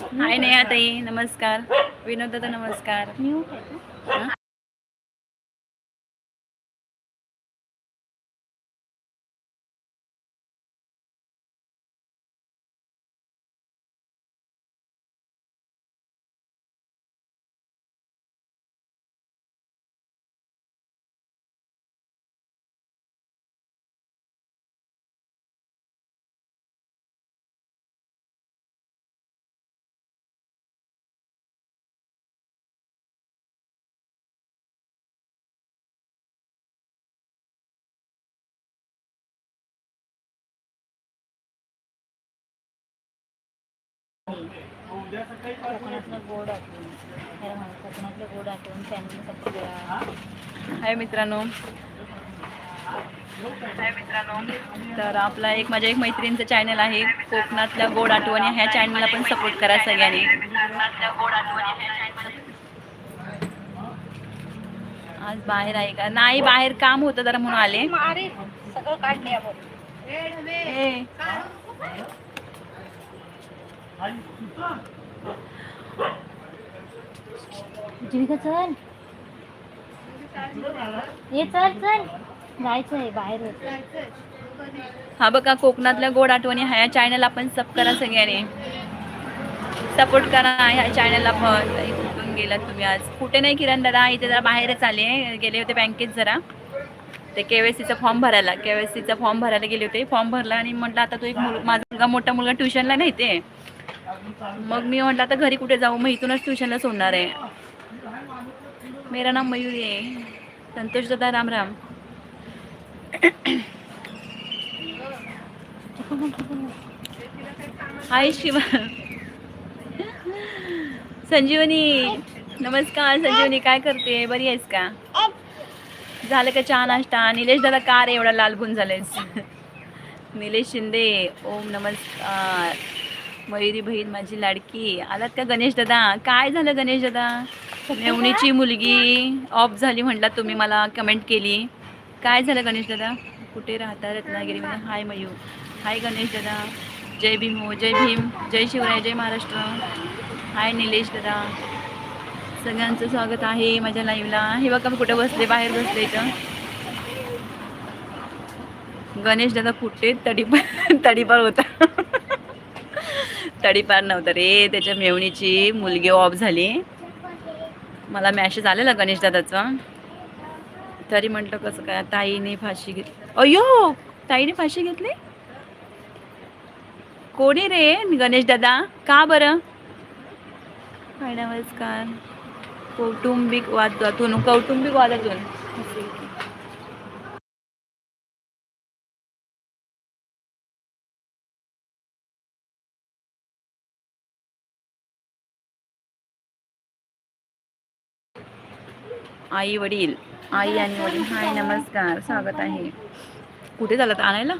हाय नेहा ताई. नमस्कार. विनोद दादा नमस्कार हा? कोकणातलं गोड आठवून खरं म्हणून कोकणातलं गोड आठवून फॅमिली सगळी गोळा हाय मित्रांनो. तर आपला एक माझ्या एक मैत्रिणीचं चॅनल आहे. कोकणातल्या गोड आठवणी ह्या चॅनलला पण सपोर्ट करा सगळ्यांनी. आज बाहेर आहे का? नाही बाहेर काम होतं जरा म्हणून आले. सगळं जीविका चल. ये चल चल. जायचं आहे बाहेर. हा बघा कोकणातल्या गोड आठवणी ह्या चॅनल आपण सब करा सगळ्यांनी. सपोर्ट करा. ह्या चॅनलला पण. कुठून गेलात तुम्ही आज? कुठे नाही किरण दादा? इथे जरा बाहेरच आले. गेले होते बँकेत जरा. ते के वाय सीचा फॉर्म भरायला. के वाय सीचा फॉर्म भरायला गेले होते. फॉर्म भरला आणि म्हटलं आता तो एक मुल माझा मुलगा मोठा मुलगा ट्युशनला नाही ते. मग मी म्हटलं आता घरी कुठे जाऊ? मग इथूनच ट्युशनला सोडणार आहे. मेरा नाम मयुरी आहे. संतोष दादा राम राम. हाय शिवा. संजीवनी नमस्कार संजीवनी काय करते? बरी आहेस का? झालं का चहा नाश्ता? निलेश दादा का रे एवढा लालबून झालेस निलेश शिंदे ओम नमस्कार. मयुरी बहीण माझी लाडकी. आलात का गणेश दादा? काय झालं गणेश दादा? मेवणीची मुलगी ऑफ झाली म्हटला तुम्ही मला कमेंट केली. काय झालं गणेश दादा? कुठे राहता रत्नागिरीमध्ये हाय मयू. हाय गणेश दादा. जय भीम हो जय भीम. जय शिवराय जय महाराष्ट्र. हाय निलेश दादा. सगळ्यांचं स्वागत आहे माझ्या लाईव्हला हे बघा मी कुठे बसले? बाहेर बसले इथं. गणेश दादा कुठे? तडीपार तडीपार होता. तडीपार नव्हतं रे त्याच्या मेवणीची मुलगी ऑफ झाली. मला मॅसेज आलेला गणेश दादाचा. तरी म्हटलं कसं काय ताईने फाशी घेतली अयो ताईने फाशी घेतली? कोणी रे गणेश दादा? का बरं? हाय नमस्कार. कौटुंबिक वादातून कौटुंबिक वादातून. आई वडील आई आणि वडील हाय नमस्कार स्वागत आहे. कुठे झालं आणायला?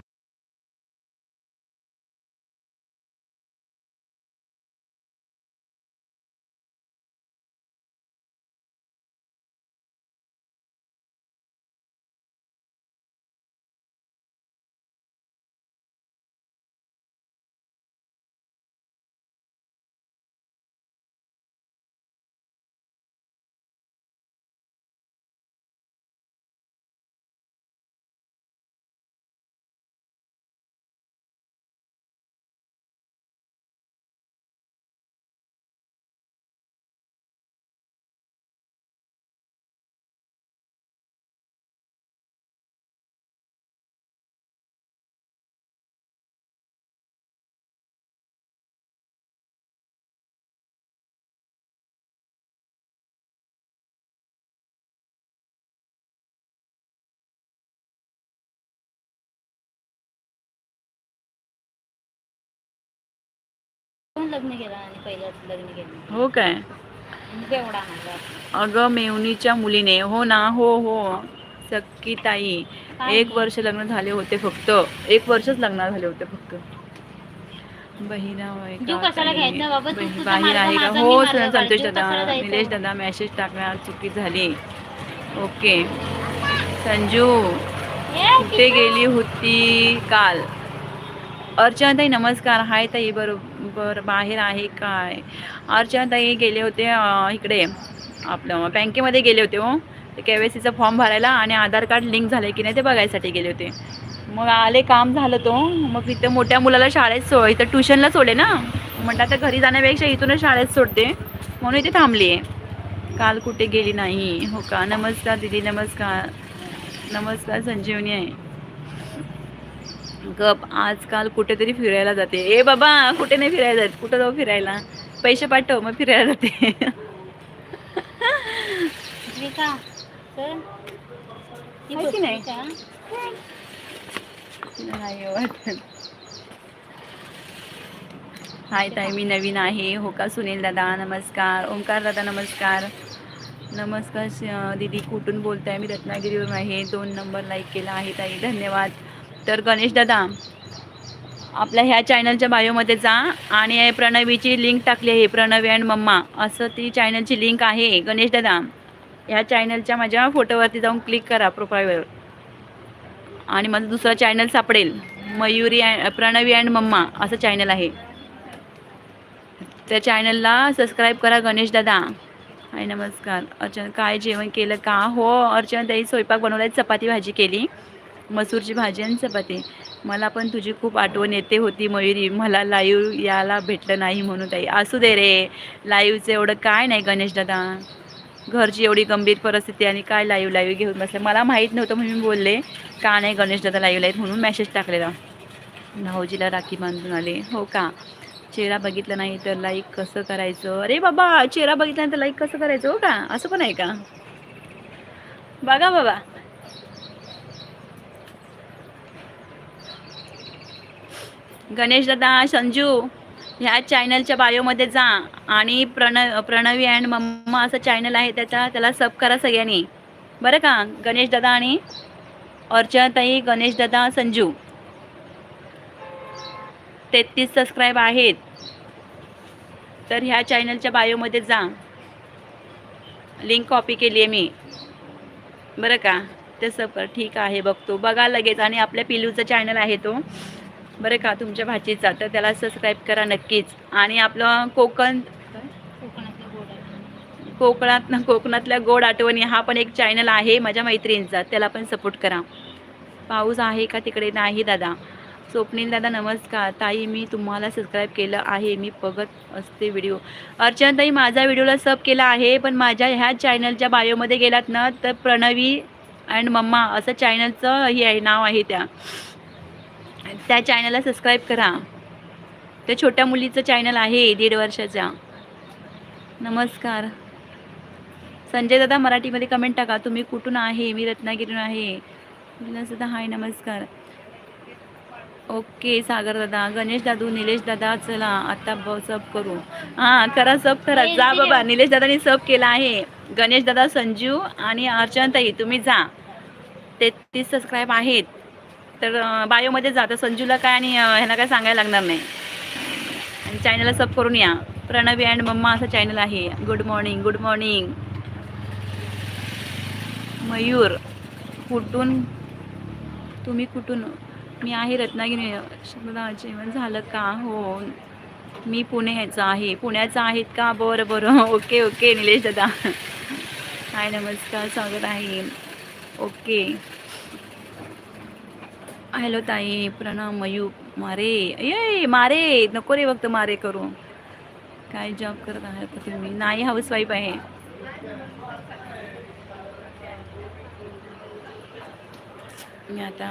लग्न केलं आणि पहिलं लग्न केलं. हो काय? एवढा अगं मेवणीच्या मुलीने हो ना हो हो. सक्की ताई एक. वर्ष लग्न झाले होते फक्त. एक वर्षच लग्न झाले होते फक्त. बहिरा होय जीव का कशाला ताई? घ्यायचा बाबा? तू बही- तुझा बाहेर मार्ग, आहे का? माझा हो संतोष. दादा कशाला? निलेश दादा मेसेज टाकणार. चुकी झाली. ओके. संजू कुठे गेली होती काल? अर्चना ताई नमस्कार. हाय ताई बरोबर. बरं बाहेर आहे काय? अर्चना ताई गेले होते इकडे. आपलं बँकेमध्ये गेले होते हो. ते के वाय सीचा फॉर्म भरायला आणि आधार कार्ड लिंक झालं की नाही ते बघायसाठी गेले होते. मग आले काम झालं तो. मग इथं मोठ्या मुलाला शाळेत सो इथं ट्युशनला सोडले ना. म्हणतात आता घरी जाण्यापेक्षा इथूनच शाळेत सोडते. म्हणून इथे थांबली आहे काल कुठे गेली नाही? हो का? नमस्कार दिदी. नमस्कार. नमस्कार संजीवनी आहे. गप आजकाल कुठेतरी फिरायला जाते. ए बाबा कुठे नाही फिरायला जात? कुठं जाऊ फिरायला? पैसे पाठव मग फिरायला जाते. हाय ताई मी नवीन आहे. हो का सुनील दादा नमस्कार. ओंकार दादा नमस्कार. नमस्कार दीदी कुठून बोलताय? मी रत्नागिरीवरून आहे. दोन नंबर लाईक केला आहे ताई. धन्यवाद. तर गणेश दादा आपल्या ह्या चॅनलच्या बायोमध्ये जा आणि प्रणवीची लिंक टाकली आहे प्रणवी अँड मम्मा. असं ती चॅनलची लिंक आहे. गणेश दादा ह्या चॅनलच्या माझ्या फोटोवरती जाऊन क्लिक करा प्रोफाईलवर आणि माझं दुसरं चॅनल सापडेल. Mayuri and Pranavi and mamma. असं चॅनल आहे. त्या चॅनलला सबस्क्राईब करा गणेश दादा. हाय नमस्कार. अर्चना काय जेवण केलं का? हो अर्चना ताई स्वयंपाक बनवलाय चपाती भाजी केली. मसूरची भाजी आणि चपाती. मला पण तुझी खूप आठवण येते होती मयुरी. मला लाईव्ह यायला भेटलं नाही म्हणून ताई. असू दे रे. लाईव्हचं एवढं काय नाही गणेश दादा. घरची एवढी गंभीर परिस्थिती आणि काय लाईव्ह लाईव्ह घेऊन बसले. मला माहीत नव्हतं म्हणून मी बोलले का नाही गणेश दादा लाईव्ह लाईव्ह म्हणून मेसेज टाकलेला. भाऊजीला राखी बांधून आले. हो का? चेहरा बघितला नाही तर लाईक कसं करायचं? अरे बाबा चेहरा बघितला नाही तर लाईक कसं करायचं? हो का? असं पण आहे का? बघा बाबा. गणेश दादा संजू ह्या चॅनलच्या बायोमध्ये जा. आणि प्रण प्रणवी अँड मम्मा असं चॅनल आहे त्याचा त्याला सब करा सगळ्यांनी. बरं का? गणेश दादा आणि अर्चनाताई गणेश दादा संजू. तेहतीस सबस्क्राईब आहेत. तर ह्या चॅनलच्या बायोमध्ये जा. लिंक कॉपी केली आहे मी. बरं का? ते सब कर. ठीक आहे बघतो. बघा लगेच. आणि आपल्या पिलूचा चॅनल आहे तो. बरं का तुमच्या भाचीचा तर त्याला सबस्क्राईब करा नक्कीच. आणि आपलं कोकण कोकणातले गोड कोकणात कोकणातल्या गोड आठवणी हा पण एक चॅनल आहे माझ्या मैत्रिणींचा त्याला पण सपोर्ट करा. पाऊस आहे का तिकडे? नाही दादा. स्वप्नील दादा नमस्कार. ताई मी तुम्हाला सबस्क्राईब केलं आहे. मी बघत असते व्हिडिओ अर्चना ताई माझा व्हिडिओला सब केला आहे पण माझ्या ह्या चॅनलच्या बायोमध्ये गेलात ना तर प्रणवी अँड मम्मा असं चॅनलचं हे आहे नाव आहे त्या. त्या चॅनलला सबस्क्राईब करा. त्या छोट्या मुलीचं चॅनल आहे दीड वर्षाच्या नमस्कार. संजय दादा मराठीमध्ये कमेंट टाका. तुम्ही कुठून आहे? मी रत्नागिरीहून आहे. दादा हाय नमस्कार. ओके सागर दादा गणेश दादू निलेश दादा चला आता ब सब करू. हां करा सब करा. जा बाबा निलेश दादानी सब केला आहे. गणेश दादा संजू आणि अर्चनाताई तुम्ही जा. तेहतीस सबस्क्राईब आहेत. तर बायोमध्ये जातं. संजूला काय आणि ह्याला काय सांगायला लागणार नाही. आणि चॅनलला सब करून या. प्रणवी अँड मम्मा असं चॅनल आहे. Good morning good morning. Mayur कुठून? तुम्ही कुठून? मी आहे रत्नागिरी. जेवण झालं का? हो. मी पुणे ह्याचं आहे. पुण्याचं आहेत का? बरं बरं. ओके ओके निलेश दादा. हाय नमस्कार. स्वागत आहे. ओके. हॅलो ताई प्रणव मयू मारे ये मारे नको रे फक्त मारे करू. काय जॉब करत आहात तुम्ही? नाही हाऊसवाईफ आहे. मी आता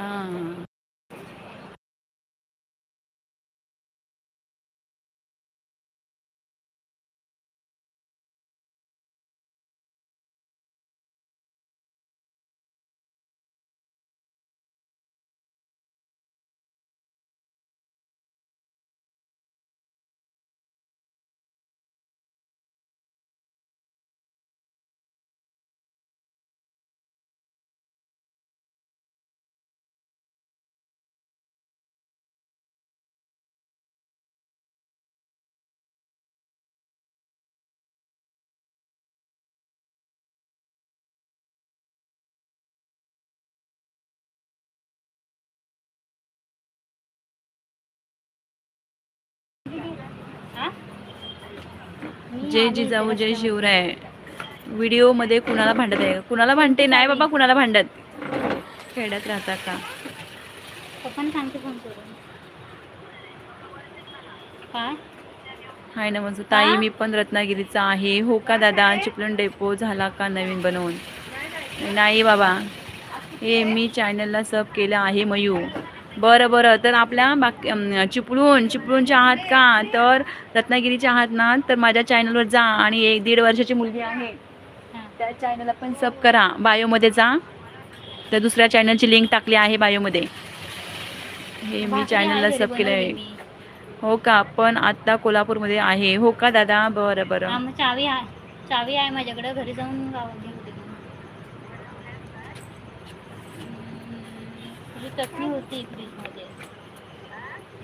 जय जिजाऊ जय. शिवराय. व्हिडिओमध्ये कुणाला भांडत आहे? कुणाला भांडते? नाही बाबा कुणाला भांडत? खेड्यात राहता का? काय? हाय नमस्कार ताई मी पण रत्नागिरीचा आहे. हो का दादा? चिपळूण डेपो झाला का नवीन बनवून? नाही बाबा. हे मी चॅनलला सब केलं आहे मयू बरं बरं. तर आपल्या बाकी चिपळूण चिपळूणच्या आहात का? तर रत्नागिरीच्या आहात ना? तर माझ्या चॅनलवर जा आणि एक दीड वर्षाची मुलगी आहे. त्या चॅनलला पण सब करा. बायोमध्ये जा. तर दुसऱ्या चॅनलची लिंक टाकली आहे बायोमध्ये हे मी चॅनलला सब केलं आहे. हो का? पण आत्ता कोल्हापूरमध्ये आहे. हो का दादा? बरं बरं. चावी आहे चावी आहे माझ्याकडे. घरी जाऊन तुझी चटणी होती फ्रीजमध्ये.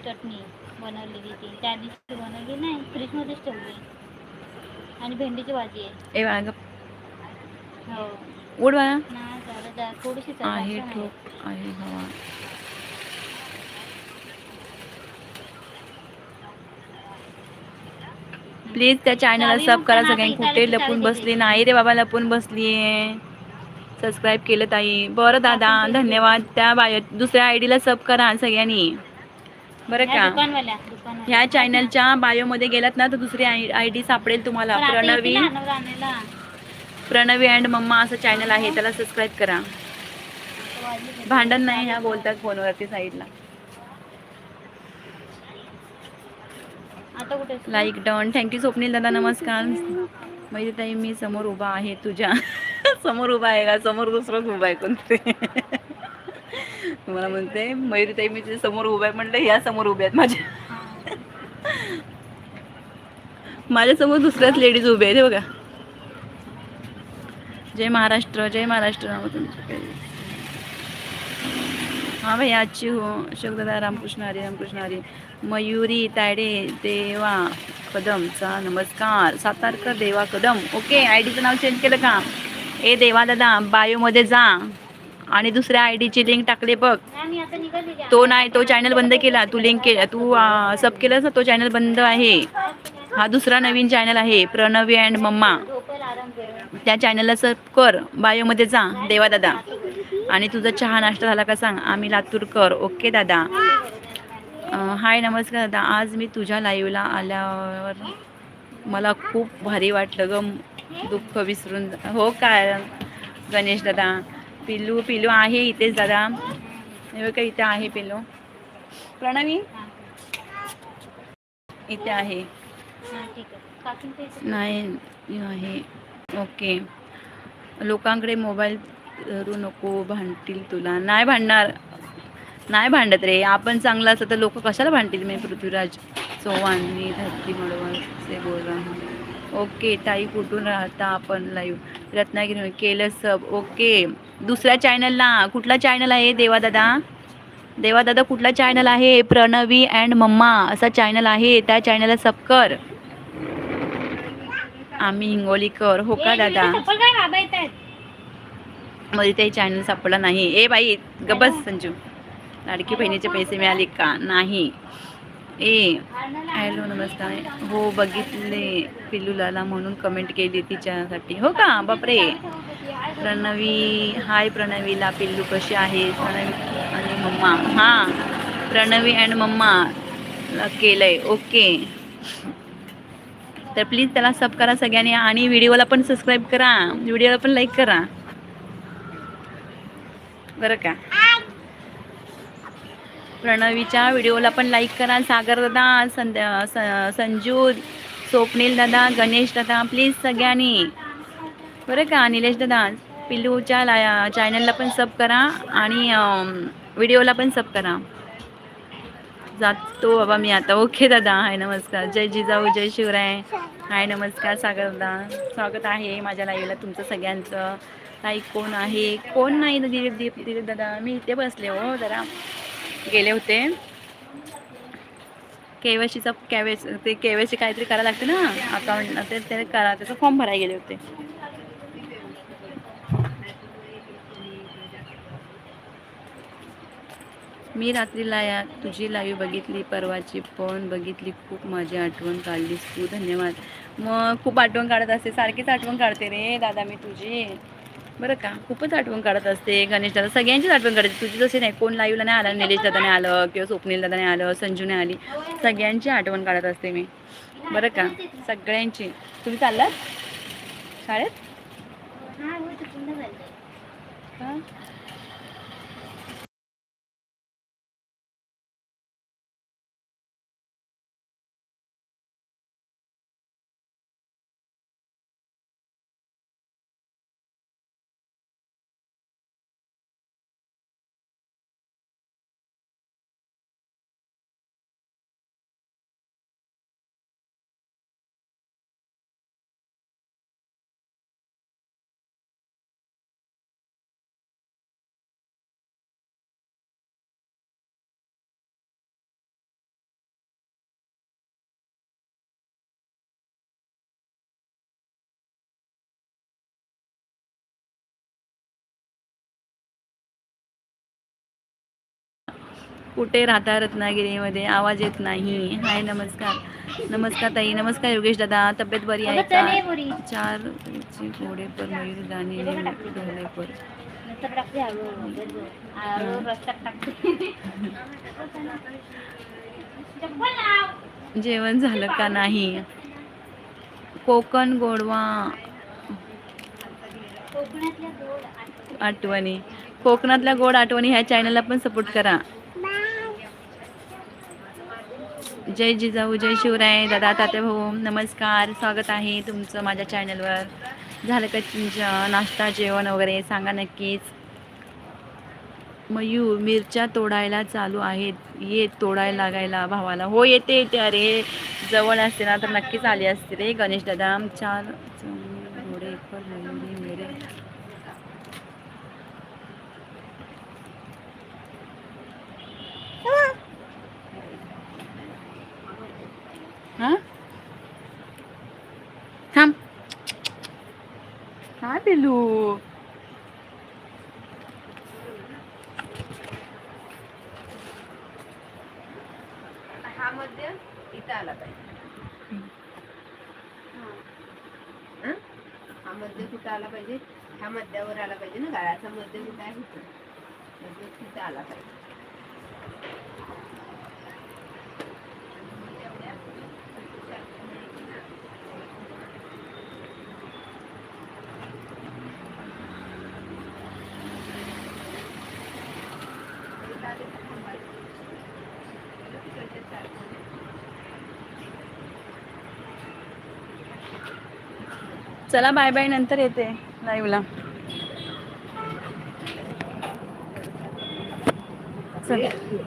चटणी बनवलेली ती त्या दिवशी बनवली नाही फ्रीजमध्येच ठेवली. आणि भेंडीची भाजी आहे. ए बाळा गप. हो. उठ बाळा. नाही झालं जा थोडीशी आहे. ठोक आहे. हवा प्लीज त्या चॅनलला सब करा सगळ्यांनी. कुठे लपून बसली. नाही रे बाबा लपून बसली सबस्क्राईब केलं ताई. बरं दादा धन्यवाद. त्या बाय दुसऱ्या आय डीला सब करा सगळ्यांनी. बरं का? ह्या चॅनलच्या बायोमध्ये गेलात ना तर दुसरी आय डी सापडेल तुम्हाला. प्रणवी. प्रणवी अँड मम्मा असं चॅनल आहे त्याला सबस्क्राईब करा. भांडण नाही ह्या बोलतात फोनवरती साईडला. लाईक डन थँक्यू स्वप्नील दादा. नमस्कार. माहिती ताई मी समोर उभा आहे तुझ्या. समोर उभा आहे का? समोर दुसरंच उभा आहे कोणते तुम्हाला म्हणते मयुरीताई मी तुझ्या समोर उभा आहे. म्हणलं या समोर उभ्या आहेत माझ्या. माझ्यासमोर दुसऱ्याच लेडीज उभे आहेत बघा. जय महाराष्ट्र जय महाराष्ट्र नाव तुमचं. हा भाई अच्छी हो अशोक रामकृष्ण हरी रामकृष्ण हरी. मयुरी तायडे देवा कदमचा नमस्कार. सातारकर देवा कदम. ओके आय डीचं नाव चेंज केलं का? ए देवा दादा बायोमध्ये जा. आणि दुसऱ्या आय डीची लिंक टाकले बघ. तो नाही तो चॅनल बंद केला. तू लिंक केला तू सब केलंस ना तो चॅनल बंद आहे. हा दुसरा नवीन चॅनल आहे प्रणवी अँड मम्मा. त्या चॅनलला सब कर. बायोमध्ये जा देवा दादा. आणि तुझा चहा नाश्ता झाला का सांग? आम्ही लातूरकर. ओके दादा. हाय नमस्कार दादा. आज मी तुझ्या लाईव्हला आल्यावर मला खूप भारी वाटलं ग. दुःख विसरून हो काय गणेश दादा? पिल्लू पिल्लू आहे इथेच दादा. बघा इथे आहे पिल्लू. प्रणवी. इथे आहे. नाही आहे. ओके. लोकांकडे मोबाईल धरू नको भांडतील तुला. नाही भांडणार. नाही भांडत रे. आपण चांगलं असतं तर लोक कशाला भांडतील मी पृथ्वीराज चव्हाण मी धरती मडवळ से बोल. हूं. ओके ताई कुठून राहता आपण लाईव्ह रत्नागिरी केलं सब. ओके दुसऱ्या चॅनलला कुठला चॅनल आहे देवा दादा देवा दादा कुठला चॅनल आहे? प्रणवी अँड मम्मा असा चॅनल आहे. त्या चॅनलला सब कर. आम्ही हिंगोलीकर. हो का दादा? मध्ये ते चॅनल सापडला नाही. ए बाई गबस संजू. लाडकी बहिणीचे पैसे मिळाले का? नाही. ए. हॅलो नमस्कार. हो बघितले. पिल्लूलाला म्हणून कमेंट केली तिच्यासाठी. हो का? बापरे. प्रणवी हाय प्रणवीला. पिल्लू कशी आहे? प्रणवी आणि मम्मा. हां. प्रणवी अँड मम्मा केलंय. ओके. तर प्लीज त्याला सब करा सगळ्यांनी आणि व्हिडिओला पण सबस्क्राईब करा. व्हिडिओला पण लाईक करा. बरं का? प्रणवीच्या व्हिडिओला पण लाईक करा. सागर दादा संध्या स- संजू स्वप्नील दादा गणेश दादा प्लीज सगळ्यांनी. बरं का निलेश दादा पिल्लूच्या ला चॅनलला पण सब करा आणि व्हिडिओला पण सब करा. जातो बाबा मी आता. ओके दादा हाय नमस्कार. जय जिजाऊ जय शिवराय. हाय नमस्कार सागर दादा. स्वागत आहे माझ्या लाईव्हला तुमचं सगळ्यांचं. ताई कोण आहे? कोण नाही दिलीप दीप दिलीप दादा? मी इथे बसले हो जरा. गेले होते. केवायसीचा केवायसी ते केवायसी काहीतरी करायला लागते ना अकाउंट ते ते करा. त्याचा फॉर्म भरायला गेले होते. मी रात्रीला या तुझी लाईव्ह बघितली परवाची पण बघितली. खूप माझी आठवण काढलीस तू. धन्यवाद. मग खूप आठवण काढत असते. सारखीच आठवण काढते रे दादा मी तुझी. बरं का खूपच आठवण काढत असते. गणेश दादा सगळ्यांचीच आठवण काढते. तुझी जशी नाही कोण लाईव्हला नाही आलं निलेश दादाने आलं किंवा स्वप्नील दादाने आलं संजूने आली सगळ्यांची आठवण काढत असते मी. बरं का सगळ्यांची. तुम्ही चाललात? शाळेत? कुठे राहता रत्नागिरीमध्ये? आवाज येत नाही. हाय नमस्कार. नमस्कार ताई. नमस्कार योगेश दादा. तब्येत बरी आहे का? पोरी चार घोडे पर मयूर ढोले पर. जेवण झालं का नाही? कोकण गोडवा. आठवणी. कोकणातल्या गोड आठवणी ह्या चॅनलला पण सपोर्ट करा. जय जिजाऊ जय शिवराय. दादा ताते भाऊ नमस्कार. स्वागत आहे तुमचं माझ्या चॅनलवर. झालं का तुमचं नाश्ता जेवण वगैरे? सांगा नक्कीच. मयूर मिरच्या तोडायला चालू आहेत. ये तोडायला लागायला भावाला. हो येते येते. अरे जवळ असते ना तर नक्कीच आली असते रे गणेश दादा. चार चौघे घोडे पर मयुरी मेरे हा थांब हा हा मध्य इथं आला पाहिजे हा. मध्य कुठं आला पाहिजे? ह्या मध्यावर आला पाहिजे ना गाळाचा मध्य कुठं आहे? इथं. मध्य तिथं आला पाहिजे. चला बाय बाय नंतर येते. लाईव्हला. चला.